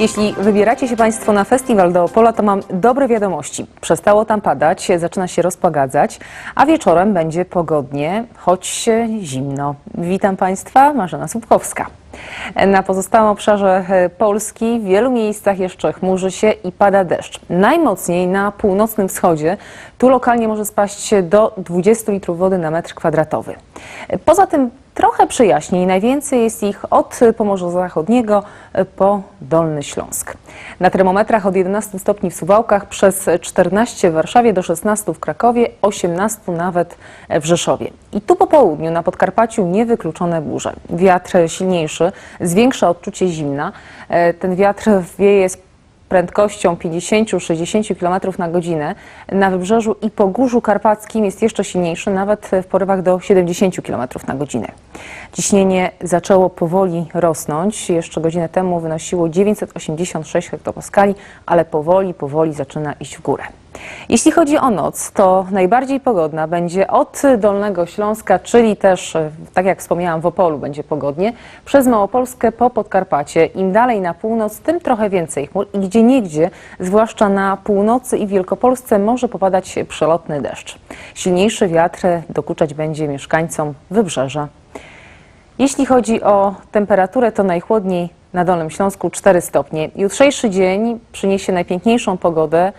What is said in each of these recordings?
Jeśli wybieracie się Państwo na festiwal do Opola, to mam dobre wiadomości. Przestało tam padać, zaczyna się rozpagadzać, a wieczorem będzie pogodnie, choć zimno. Witam Państwa, Marzena Słupkowska. Na pozostałym obszarze e, Polski w wielu miejscach jeszcze chmurzy się i pada deszcz. Najmocniej na północnym wschodzie. Tu lokalnie może spaść do 20 litrów wody na metr kwadratowy. Poza tym trochę przyjaźni. Najwięcej jest ich od Pomorza Zachodniego po Dolny Śląsk. Na termometrach od 11 stopni w Suwałkach, przez 14 w Warszawie do 16 w Krakowie, 18 nawet w Rzeszowie. I tu po południu na Podkarpaciu niewykluczone burze. Wiatr silniejszy zwiększa odczucie zimna. E, Ten wiatr wieje z prędkością 50-60 km na godzinę. Na wybrzeżu i Pogórzu Karpackim jest jeszcze silniejszy, nawet w porywach do 70 km na godzinę. Ciśnienie zaczęło powoli rosnąć. Jeszcze godzinę temu wynosiło 986 hektopaskali, ale powoli, powoli zaczyna iść w górę. Jeśli chodzi o noc, to najbardziej pogodna będzie od Dolnego Śląska, czyli też, e, tak jak wspomniałam, w Opolu będzie pogodnie, przez Małopolskę po Podkarpacie. Im dalej na północ, tym trochę więcej chmur i gdzie niegdzie, zwłaszcza na północy i Wielkopolsce, może popadać przelotny deszcz. Silniejszy wiatr dokuczać będzie mieszkańcom wybrzeża. Jeśli chodzi o temperaturę, to najchłodniej na Dolnym Śląsku 4 stopnie. Jutrzejszy dzień przyniesie najpiękniejszą pogodę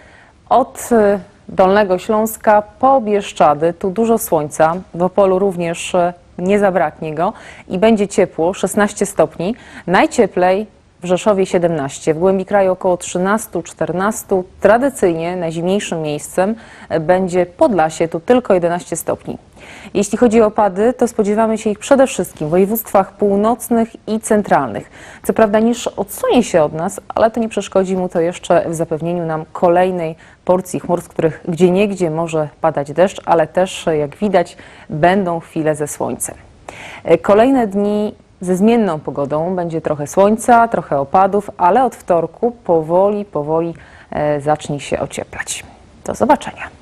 od y, Dolnego Śląska po Bieszczady. Tu dużo słońca, w Opolu również y, nie zabraknie go i będzie ciepło, 16 stopni. Najcieplej w Rzeszowie 17, w głębi kraju około 13-14. Tradycyjnie najzimniejszym miejscem będzie Podlasie, tu tylko 11 stopni. Jeśli chodzi o opady, to spodziewamy się ich przede wszystkim w województwach północnych i centralnych. Co prawda niż odsunie się od nas, ale to nie przeszkodzi mu to jeszcze w zapewnieniu nam kolejnej porcji chmur, z których gdzieniegdzie może padać deszcz, ale też, jak widać, będą chwile ze słońcem. Kolejne dni ze zmienną pogodą będzie trochę słońca, trochę opadów, ale od wtorku powoli, powoli e, zacznie się ocieplać. Do zobaczenia.